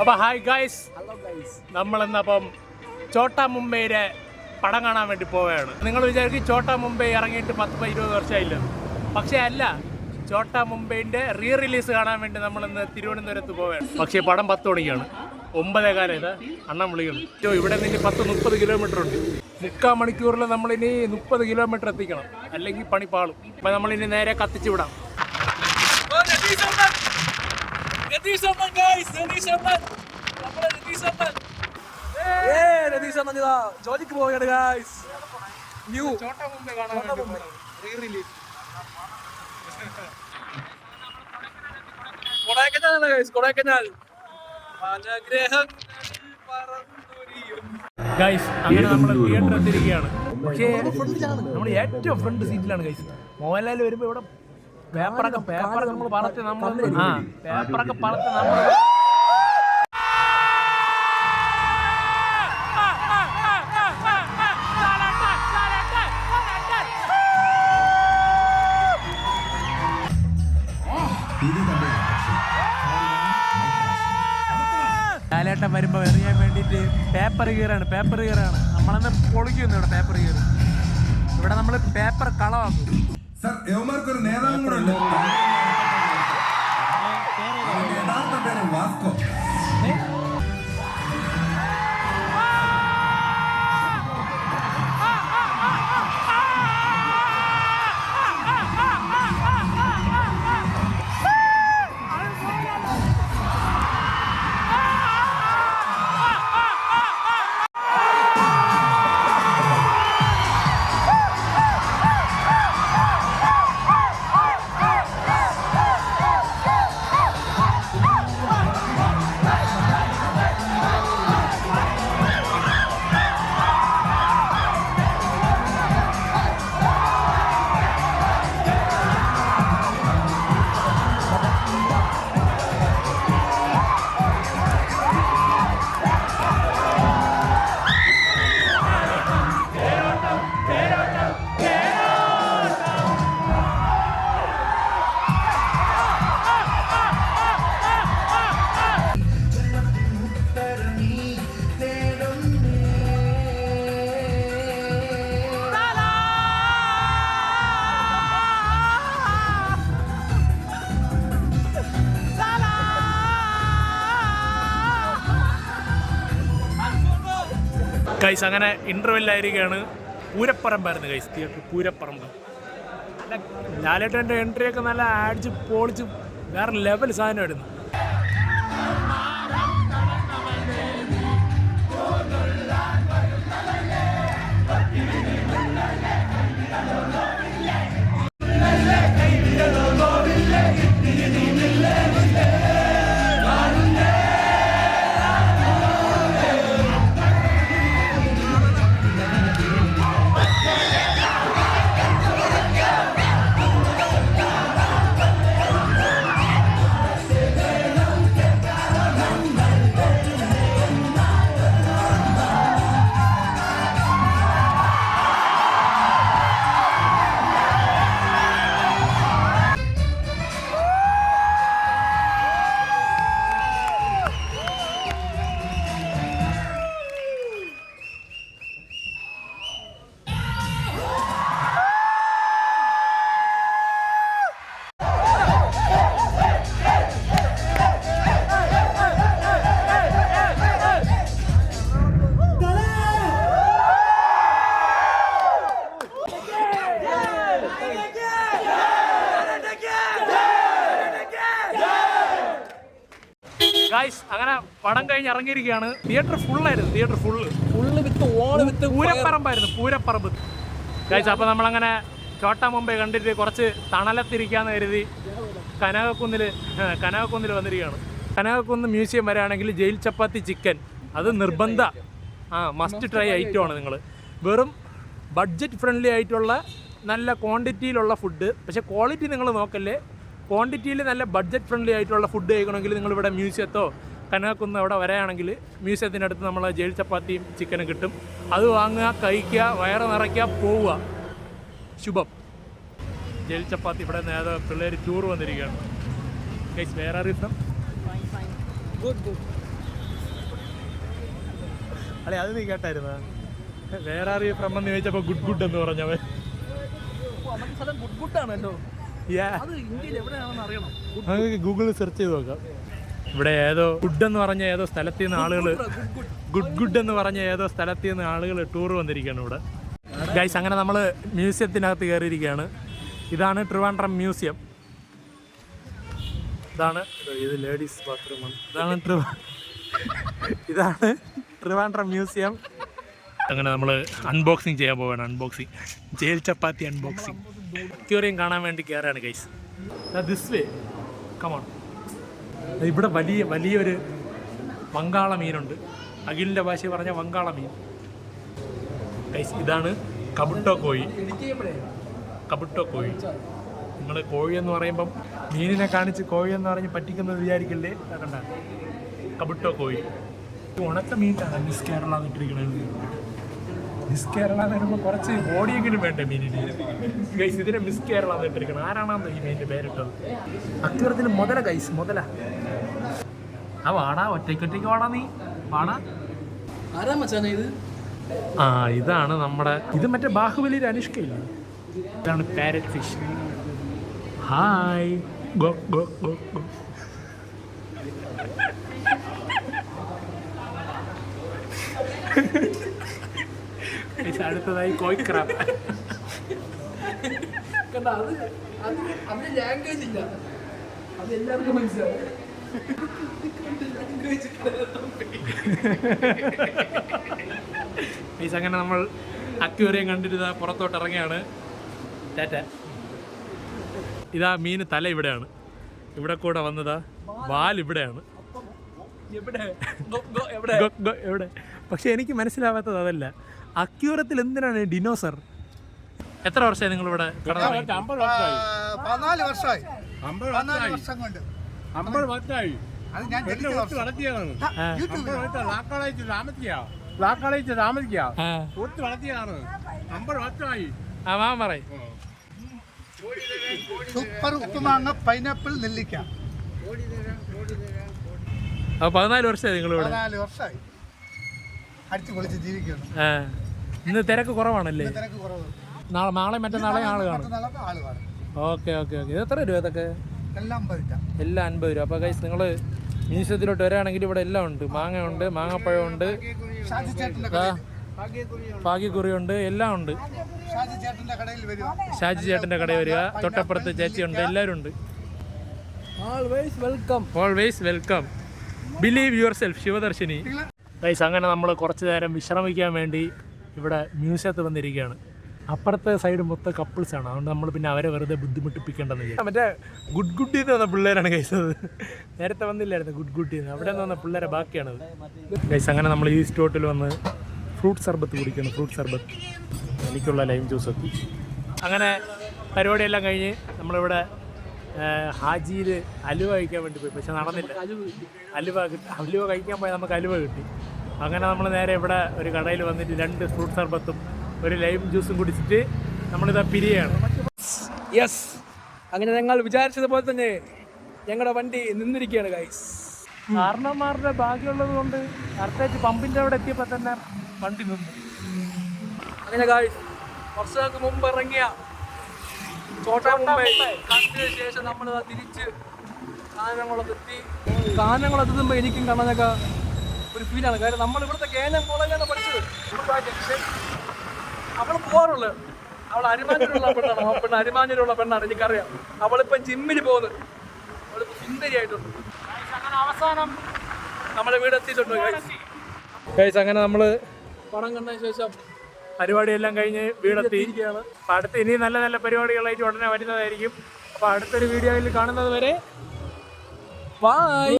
അപ്പൊ hi guys. Hello guys നമ്മളിന്നപ്പം ചോട്ടാ മുംബൈയിലെ പടം കാണാൻ വേണ്ടി പോവുകയാണ്. നിങ്ങൾ വിചാരിക്കും ചോട്ടാ മുംബൈ ഇറങ്ങിയിട്ട് പത്ത് പ- ഇരുപത് വർഷമായില്ല? പക്ഷേ അല്ല ചോട്ടാ മുംബൈന്റെ റീ റിലീസ് കാണാൻ വേണ്ടി നമ്മൾ ഇന്ന് തിരുവനന്തപുരത്ത് പോവുകയാണ്. പക്ഷേ പടം പത്ത് മണിക്കാണ്. ഒമ്പതേ കാലം ഇത്. അണ്ണം വിളിക്കണം ചോ ഇവിടെ നിന്ന് ഇനി പത്ത് മുപ്പത് കിലോമീറ്റർ ഉണ്ട്. മുക്കാൽ മണിക്കൂറിൽ നമ്മളിനി മുപ്പത് കിലോമീറ്റർ എത്തിക്കണം. അല്ലെങ്കിൽ പണി പാളും. അപ്പം നമ്മളിനി നേരെ കത്തിച്ചു വിടാം. ഏ രതീഷ് ഇതാ ജോലിക്ക് പോവുകയാണ് ഗൈസ് ന്യൂ ചോട്ട മുംബൈ കാണാൻ റീ റിലീസ് കൊടൈക്കനാലാണ് ഗൈസ് കൊടൈക്കനാൽ ഗൈസ് അങ്ങനെ നമ്മൾ തിയേറ്റർ എത്തിയിരിക്കുകയാണ് പക്ഷേ നമ്മൾ ഏറ്റവും ഫ്രണ്ട് സീറ്റിലാണ് ഗൈസ് മോഹൻലാൽ വരുമ്പോൾ ഇവിടെ പേപ്പറൊക്കെ പേപ്പറൊക്കെ നമ്മൾ പറത്ത് നമ്മൾ ആ പേപ്പറൊക്കെ പറത്ത് നമ്മൾ ലാലേട്ടൻ വരുമ്പോൾ എറിയാൻ വേണ്ടിയിട്ട് പേപ്പർ കീറാണ് പേപ്പർ കീറാണ്. നമ്മളന്ന് പൊളിക്കുന്നു ഇവിടെ പേപ്പർ കീറ്. ഇവിടെ നമ്മൾ പേപ്പർ കളവാക്കും. సార్ యువమార్కు ఒక నేదాం కూడా ఉంటుంది యథార్థ పేరు వాస్కో ഗൈസ് അങ്ങനെ ഇന്റർവെല്ലായിരിക്കുകയാണ് പൂരപ്പറമ്പായിരുന്നു ഗൈസ് തിയേറ്റർ പൂരപ്പറമ്പ്. നല്ല ലാലേട്ടന്റെ എൻട്രിയൊക്കെ നല്ല അടിച്ച് പൊളിച്ച് വേറെ ലെവൽ സാധനമായിരുന്നു. ഗൈസ് അങ്ങനെ പടം കഴിഞ്ഞ് ഇറങ്ങിയിരിക്കുകയാണ്. Theatre ഫുള്ളായിരുന്നു theatre full full with all with പൂരപ്പറമ്പായിരുന്നു. പൂരപ്പറമ്പ്. ഗൈസ് അപ്പോൾ നമ്മളങ്ങനെ ചോട്ട മുമ്പേ കണ്ടിട്ട് കുറച്ച് തണലത്തിരിക്കാന്ന് കരുതി കനകക്കുന്നിൽ കനകക്കുന്നിൽ വന്നിരിക്കുകയാണ്. കനകക്കുന്ന് മ്യൂസിയം വരാണെങ്കിൽ ജയിൽ ചപ്പാത്തി ചിക്കൻ. അത് നിർബന്ധ. ആ മസ്റ്റ് ട്രൈ ഐറ്റമാണ് നിങ്ങൾ വെറും ബഡ്ജറ്റ് ഫ്രണ്ട്ലി ആയിട്ടുള്ള നല്ല ക്വാണ്ടിറ്റിയിലുള്ള ഫുഡ് പക്ഷേ ക്വാളിറ്റി നിങ്ങൾ നോക്കല്ലേ ക്വാണ്ടിറ്റിയിൽ നല്ല ബഡ്ജറ്റ് ഫ്രണ്ട്ലി ആയിട്ടുള്ള ഫുഡ് കഴിക്കണമെങ്കിൽ നിങ്ങളിവിടെ മ്യൂസിയത്തോ കനകക്കുന്ന് അവിടെ വരാണെങ്കിൽ മ്യൂസിയത്തിനടുത്ത് നമ്മൾ ജയിൽ ചപ്പാത്തിയും ചിക്കനും കിട്ടും. അത് വാങ്ങുക കഴിക്കുക വയറ് നിറയ്ക്കുക പോവുക. ശുഭം. ജയിൽ ചപ്പാത്തി ഇവിടെ നേരെ പിള്ളേർ ടൂർ വന്നിരിക്കുകയാണ്. ഗൈസ് വേറെ അറിയിപ്പം അല്ലെ അത് നീ കേട്ടായിരുന്ന? വേറെ അറിയ ഫ്രം എന്ന് ചോദിച്ചപ്പോൾ ഗുഡ് ഗുഡ് എന്ന് പറഞ്ഞവൻ. ഗുഡ് ഗുഡ് ആണല്ലോ. നമുക്ക് ഗൂഗിളിൽ സെർച്ച് ചെയ്ത് നോക്കാം. ഇവിടെ ഏതോ ഗുഡ് എന്ന് പറഞ്ഞ ഏതോ സ്ഥലത്ത് നിന്ന് ആളുകൾ ഗുഡ് ഗുഡ് ഗുഡ് ഗുഡ് എന്ന് പറഞ്ഞ ഏതോ സ്ഥലത്ത് നിന്ന് ആളുകൾ ടൂർ വന്നിരിക്കുകയാണ് ഇവിടെ. ഗൈസ് അങ്ങനെ നമ്മൾ മ്യൂസിയത്തിനകത്ത് കയറിയിരിക്കുകയാണ്. ഇതാണ് ട്രിവാൻഡ്രം മ്യൂസിയം. ഇതാണ് ഇത് ലേഡീസ് ബാത്റൂമാണ് ഇതാണ് ട്രിവാ ഇതാണ് ട്രിവാൻഡ്രം മ്യൂസിയം. അങ്ങനെ നമ്മൾ അൺബോക്സിങ് ചെയ്യാൻ പോവാണ് unboxing jail chapati unboxing aquarium കാണാൻ വേണ്ടി കയറാണ് guys this way come on ഇവിടെ വലിയ വലിയൊരു വങ്കാള മീനുണ്ട്. അഖിലിന്റെ ഭാഷ പറഞ്ഞ വങ്കാള മീൻ. ഗൈസ് ഇതാണ് കബുട്ടോ കോഴി. കബുട്ടോ കോഴി. നിങ്ങൾ കോഴി എന്ന് പറയുമ്പം മീനിനെ കാണിച്ച് കോഴി എന്ന് പറഞ്ഞ് പറ്റിക്കുന്നത് വിചാരിക്കില്ലേ? കണ്ട. കബുട്ടോ കോഴി. ഉണക്ക മീനാണ് മിസ് കേരള എന്നിട്ടിരിക്കണത് മിസ് കേരള എന്ന് പറയുമ്പോൾ കുറച്ച് ബോഡിയെങ്കിലും വേണ്ടേ മീനിന് ഗൈസ് ഇതിനെ മിസ് കേരള എന്ന് എന്നിട്ടിരിക്കണം ആരാണെന്ന് ഈ മീനിന്റെ പേരിട്ടത്? അക്കൂറത്തിന് മുതല ഗൈസ് മുതല. ആ വാടാ ഒറ്റയ്ക്കൊറ്റയ്ക്ക് വാടാ നീ. വാടാ. ആരാ മച്ചാണ് ഇത്? ആ ഇതാണ് നമ്മുടെ ഇത് മറ്റേ ബാഹുബലിയുടെ അനുഷ്കയില്ലേ ഇതാണ് parrot fish hi go go go go Guys, അടുത്തതായി കോയിക്രാബ് കണ്ട അത് അത് അതിന് ലാംഗ്വേജ് ഇല്ല. അത് എല്ലാവർക്കും മനസ്സിലാവും. അങ്ങനെ നമ്മൾ അക്വേറിയം കണ്ടിരുന്ന പുറത്തോട്ട് ഇറങ്ങിയാണ്. ടാറ്റ. ഇതാ മീൻ തല ഇവിടെയാണ്. ഇവിടെ കൂടെ വന്നതാ വാൽ ഇവിടെയാണ്. എവിടെ? പക്ഷെ എനിക്ക് മനസ്സിലാവാത്തത് അതല്ല. അക്യൂറത്തിൽ എന്തിനാണ് ഡിനോസർ? എത്ര വർഷമായി നിങ്ങൾ ഇവിടെ പതിനാല് വർഷമായി. പതിനാല് വർഷം കൊണ്ട്. അമ്പത് വർഷമായി. അത് ഞാൻ താമസിക്കുക. താമസിക്കുക. അമ്പത് വർഷമായി. ആ പറയും. സൂപ്പർ ഉപ്പുമാങ്ങ പൈനാപ്പിൾ നെല്ലിക്ക. അപ്പോൾ പതിനാല് വർഷമായി നിങ്ങൾ ഇവിടെ പതിനാല് വർഷമായി. അടിച്ചു പൊളിച്ച് ജീവിക്കുന്നു. ഇന്ന് തിരക്ക് കുറവാണല്ലേ? തിരക്ക് കുറവ്. നാളെ നാളെ മറ്റന്നാളെ ആൾ കാണും. മറ്റന്നാളൊക്കെ ആൾ കാണും. Okay okay okay. ഇത് എത്ര രൂപ ഇതൊക്കെ? എല്ലാം എല്ലാം അൻപത് രൂപ. അപ്പോൾ കൈസ് നിങ്ങൾ മ്യൂസിയത്തിലോട്ട് വരാണെങ്കിൽ ഇവിടെ എല്ലാം ഉണ്ട്. മാങ്ങ ഉണ്ട് മാങ്ങപ്പഴം ഉണ്ട്. ഷാജി ചേട്ടന്റെ ദാ, കടയിൽ. ഭാഗ്യക്കുറി ഉണ്ട് എല്ലാം ഉണ്ട്. ഷാജി ചേട്ടന്റെ കടയിൽ വരും ഷാജി ചേട്ടന്റെ കടയിൽ വരിക. തൊട്ടപ്പുറത്ത് ചേച്ചിയുണ്ട് എല്ലാവരും ഉണ്ട്. Always welcome always welcome believe yourself Sivadarshini guys അങ്ങനെ നമ്മൾ കുറച്ച് നേരം വിശ്രമിക്കാൻ വേണ്ടി ഇവിടെ മ്യൂസിയത്ത് വന്നിരിക്കുകയാണ്. അപ്പുറത്തെ സൈഡ് മൊത്തം കപ്പിൾസ് ആണ്. അതുകൊണ്ട് നമ്മൾ പിന്നെ അവരെ വെറുതെ ബുദ്ധിമുട്ടിപ്പിക്കേണ്ടെന്ന് വിചാരിച്ചു മറ്റേ ഗുഡ് ഗുഡ് എന്ന് വന്ന പിള്ളേരാണ് കഴിച്ചത് നേരത്തെ വന്നില്ലായിരുന്നു ഗുഡ് ഗുഡ് എന്ന് അവിടെ നിന്ന് വന്ന പിള്ളേരെ ബാക്കിയാണ് ഗൈസ് അങ്ങനെ നമ്മൾ ഈ സ്റ്റോട്ടിൽ വന്ന് ഫ്രൂട്ട് സർബത്ത് കുടിക്കുന്നു ഫ്രൂട്ട് സർബത്ത് എനിക്കുള്ള ലൈം ജ്യൂസ് എത്തി അങ്ങനെ പരിപാടിയെല്ലാം കഴിഞ്ഞ് നമ്മളിവിടെ ഹാജിയിൽ അലുവ കഴിക്കാൻ വേണ്ടി പോയി. പക്ഷെ നടന്നില്ല. അലുവ അലുവ കഴിക്കാൻ പോയാൽ നമുക്ക് അലുവ കിട്ടി. അങ്ങനെ നമ്മൾ നേരെ ഇവിടെ ഒരു കടയിൽ വന്നിട്ട് രണ്ട് ഫ്രൂട്ട് സർബത്തും ഒരു ലൈം ജ്യൂസും കുടിച്ചിട്ട് നമ്മളിതാ പിരിയാണ് യെസ് അങ്ങനെ ഞങ്ങൾ വിചാരിച്ചതുപോലെ തന്നെ ഞങ്ങളുടെ വണ്ടി നിന്നിരിക്കുകയാണ് ഗൈസ് കാരണന്മാരുടെ ഭാഗ്യമുള്ളത് കൊണ്ട് അടുത്തേക്ക് പമ്പിന്റെ അവിടെ എത്തിയപ്പോൾ തന്നെ വണ്ടി നിന്നു. അങ്ങനെ ഗൈസ് വർഷങ്ങൾക്ക് മുമ്പ് ഇറങ്ങിയ ചോട്ടാ മുംബൈ. കണ്ടതിന് ശേഷം നമ്മൾ തിരിച്ച് കാനങ്ങളൊക്കെ എത്തി. കാനംകുളത്തെത്തുമ്പോൾ എനിക്കും കണ്ണനൊക്കെ ഒരു ഫീലാണ് കാര്യം നമ്മൾ ഇവിടുത്തെ കേനം കോളേജാണ് പഠിച്ചത്. ഇവിടുത്തെ ജംഗ്ഷൻ അവൾ പോകാറുള്ളത് അവൾ അരിമാഞ്ഞിലുള്ള പെണ്ണാണ്. ആ പെണ്ണ് അരിമാഞ്ഞിലുള്ള പെണ്ണാണ് എനിക്കറിയാം. അവളിപ്പം ജിമ്മിൽ പോകുന്നത്. അവളിപ്പോൾ സുന്ദരിയായിട്ടുണ്ട്. അങ്ങനെ അവസാനം നമ്മുടെ വീട് എത്തിയിട്ടുണ്ട് കഴിച്ച് അങ്ങനെ നമ്മൾ പണം കണ്ടതിന് ശേഷം പരിപാടിയെല്ലാം കഴിഞ്ഞ് വീടെത്തിയിരിക്കുകയാണ്. അപ്പോൾ അടുത്ത് ഇനി നല്ല നല്ല പരിപാടികളായിട്ട് ഉടനെ വരുന്നതായിരിക്കും. അപ്പോൾ അടുത്തൊരു വീഡിയോയിൽ കാണുന്നത് വരെ ബൈ